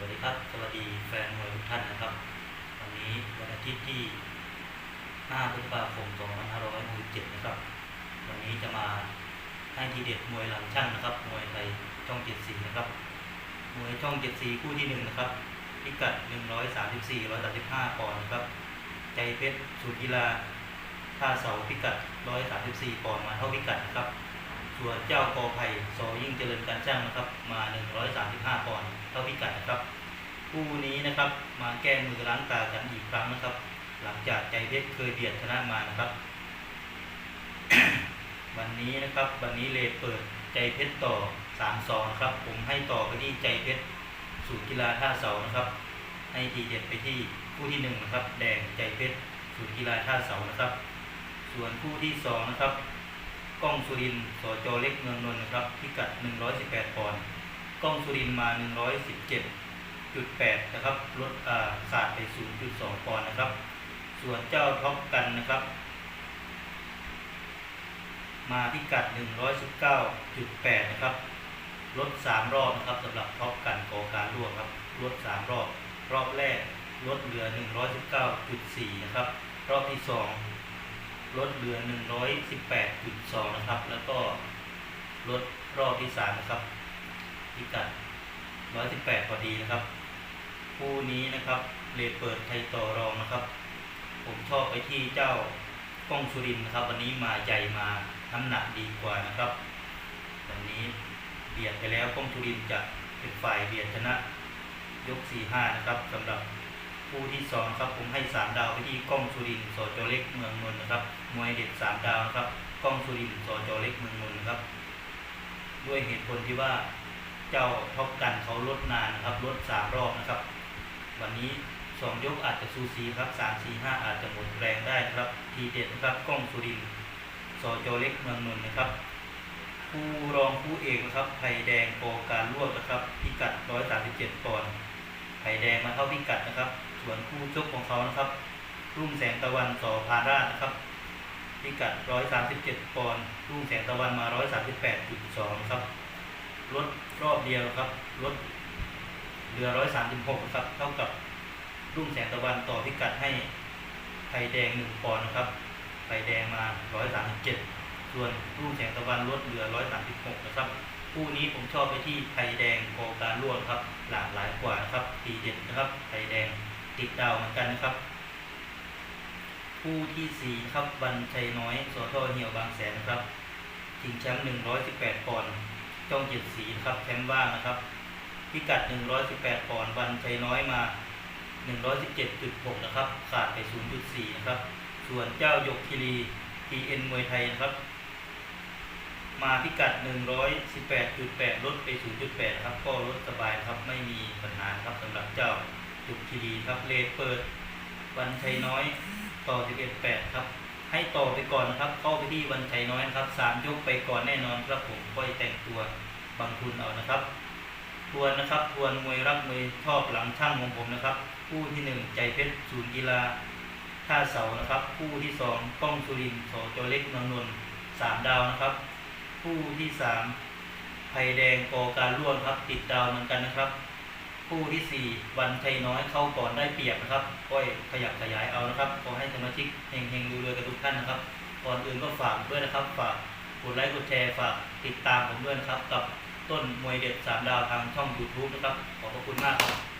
วัสดีครับ สวัสดีแฟนมวยทุกท่านนะครับ วันนี้วันอาทิตย์ที่ 5 พฤษภาคม 2567 นะครับ วันนี้จะมาให้ทีเด็ดมวยหลังช่างนะครับ มวยไทยช่อง 74 นะครับ มวยช่อง 74 คู่ที่ 1 นะครับ พิกัด 134 135ปอนด์นะครับ ใจเพชรสูตรกีฬาท่าเสาพิกัด 134 ปอนด์มาเท่าพิกัดนะครับ ส่วนเจ้ากอไผ่โซยิ่งเจริญการช่างนะครับ มา 135 ปอนด์เท่าพิกัดนะครับ คู่นี้นะครับ มาแก้มือล้างตากันอีกครั้งนะครับ หลังจากใจเพชรเคยเบียดชนะมานะครับ วันนี้นะครับ วันนี้เลเปิดใจเพชรต่อ3 2นะครับ ผมให้ต่อไปที่ใจเพชรสูตรกีฬาท่าเสานะครับ ให้ทีเด็ดไปที่คู่ที่หนึ่งนะครับ แดงใจเพชรสูตรกีฬาท่าเสานะครับ ส่วนคู่ที่สองนะครับกล้องสุรินสจเล็กเมืองนนท์นะครับพิกัด 118ปอนด์กล้องสุรินทร์มา 117.8นะครับลดขาดไป 0.2 ปอนด์นะครับ ส่วนเจ้าท็อปกันนะครับ มาพิกัด 119.8 นะครับลด3รอบนะครับสำหรับท็อปกันก่อการร่วงครับลด3รอบ รอบแรกลดเหลือ 119.4 นะครับ รอบที่ 2 ลดเหลือ 118.2 นะครับ แล้วก็ลดรอบที่ 3 นะครับพิกัด118 พอดีนะครับ คู่นี้นะครับเลเปิดไทยต่อรองนะครับ ผมชอบไปที่เจ้าก้องสุรินนะครับ วันนี้มาใหญ่มาน้ำหนักดีกว่านะครับ วันนี้เบียดไปแล้วก้องสุรินจะเป็นฝ่ายเบียดชนะยก 4-5 นะครับสำหรับคู่ที่สองครับผมให้ 3 ดาวไปที่ก้องสุรินทร์สจเล็กเมืองนนท์นะครับมวยเด็ด 3 ดาวครับก้องสุรินทร์สจเล็กเมืองนนท์นครับ ด้วยเหตุผลที่ว่าเจ้าท็อปกันเขาลดนานนะครับลด3รอบนะครับ วันนี้2ยกอาจจะซูซีครับ3 4 5อาจจะหมดแรงได้ครับ ทีเด็ดนะครับกล้องสุรินทร์สจเล็กเมืองนนท์นะครับคู่รองคู่เอกนะครับไผ่แดงโปการลวกนะครับ พิกัด137ปอนด์ไผ่แดงมาเท่าพิกัดนะครับ ส่วนคู่ชกของเขานะครับ รุ่งแสงตะวันสอพาราชนะครับ พิกัด137ปอนด์รุ่งแสงตะวันมา138.2ครับลดรอบเดียวครับลด เหลือ136ครับเท่ากับรุ่งแสงตะวันต่อพิกัดให้ไผ่แดง1ปอนด์นะครับไผ่แดงมา137ส่วนรุ่งแสงตะวันลดเหลือ136นะครับคู่นี้ผมชอบไปที่ไผ่แดงโคการร่วมครับ หลากหลายกว่านะครับทีเด็ดนะครับไผ่แดงติดดาวเหมือนกันนะครับคู่ที่สี่ครับวันชัยน้อยสอทอเหี่ยวบางแสนนะครับชิงแชมป์118ปอนด์จ้องเจ็ดสีนะครับแชมป์ว่างนะครับ พิกัด 118ปอนด์วันชัยน้อยมา 117.6 นะครับ ขาดไป 0.4 นะครับ ส่วนเจ้าหยกคิรี TN มวยไทยนะครับ มาพิกัด 118.8 ลดไป 0.8 ครับ ก็ลดสบายครับ ไม่มีปัญหาครับสำหรับเจ้าหยกคิรีครับ เลทเปิด วันชัยน้อยต่อ 11.8 ครับให้ต่อไปก่อนนะครับ เข้าไปที่วันชัยน้อยนะครับ3ยกไปก่อนแน่นอนครับผมค่อยแต่งตัวบางทุนเอานะครับ ทวนนะครับ ทวนมวยรักมวยชอบหลังช่างของผมนะครับ คู่ที่หนึ่งใจเพชรศูนย์กีฬาท่าเสานะครับ คู่ที่สองก้องสุรินทร์สจเล็กเมืองนนสามดาวนะครับ คู่ที่สามไผ่แดงกอการร่วมครับ ติดดาวเหมือนกันนะครับ คู่ที่สี่วันชัยน้อยเข้าก่อนได้เปรียบนะครับก้อยขยับขยายเอานะครับขอให้สมาชิกเฮงเฮงดูเลยกับทุกท่านนะครับก่อนอื่นก็ฝากด้วยนะครับ ฝากกดไลค์กดแชร์ฝากติดตามผมด้วยนะครับกับ ต้นมวยเด็ดสามดาวทางช่อง YouTube นะครับ ขอบพระคุณมากครับ